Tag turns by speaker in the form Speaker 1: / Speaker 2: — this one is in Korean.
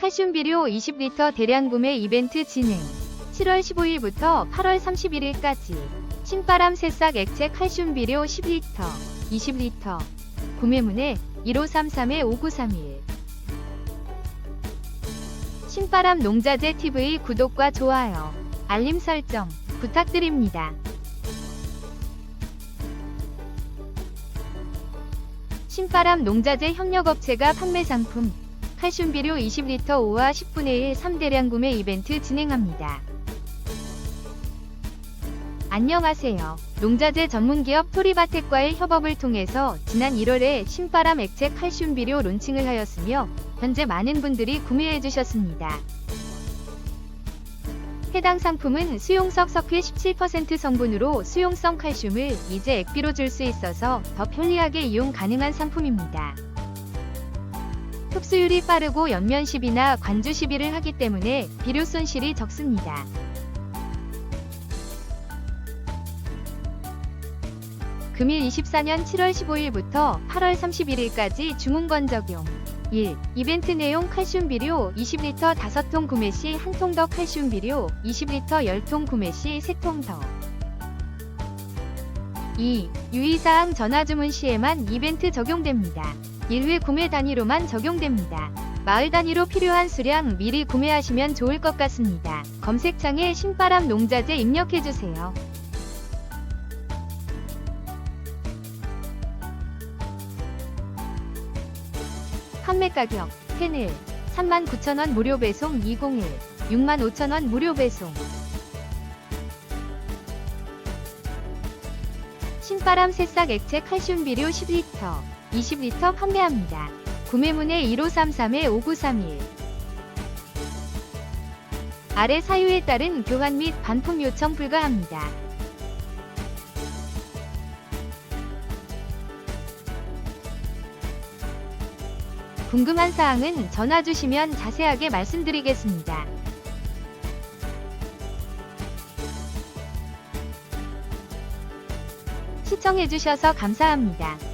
Speaker 1: 칼슘 비료 20리터 대량 구매 이벤트 진행. 7월 15일부터 8월 31일까지 신바람 새싹 액체 칼슘 비료 10리터, 20리터 구매문의 1533-5931 신바람 농자재 TV 구독과 좋아요, 알림 설정 부탁드립니다. 신바람 농자재 협력업체가 판매 상품 칼슘 비료 20리터 5와 10분의 1 3대량 구매 이벤트 진행합니다. 안녕하세요. 농자재 전문기업 토리바텍과의 협업을 통해서 지난 1월에 신바람 액체 칼슘 비료 론칭을 하였으며 현재 많은 분들이 구매해 주셨습니다. 해당 상품은 수용성 석회 17% 성분으로 수용성 칼슘을 이제 액비로 줄 수 있어서 더 편리하게 이용 가능한 상품입니다. 흡수율이 빠르고 연면 시비나 관주 시비를 하기 때문에 비료 손실이 적습니다. 금일 24년 7월 15일부터 8월 31일까지 주문권 적용 1. 이벤트 내용 칼슘 비료 20리터 5통 구매 시 1통 더 칼슘 비료 20리터 10통 구매 시 3통 더 2. 유의사항 전화 주문 시에만 이벤트 적용됩니다. 1회 구매 단위로만 적용됩니다. 마을 단위로 필요한 수량 미리 구매하시면 좋을 것 같습니다. 검색창에 신바람 농자재 입력해주세요. 판매 가격 10일 39,000원 무료 배송 201 65,000원 무료 배송 신바람 새싹 액체 칼슘 비료 10리터 20리터 판매합니다. 구매문의 1533-5931 아래 사유에 따른 교환 및 반품 요청 불가합니다. 궁금한 사항은 전화 주시면 자세하게 말씀드리겠습니다. 시청해주셔서 감사합니다.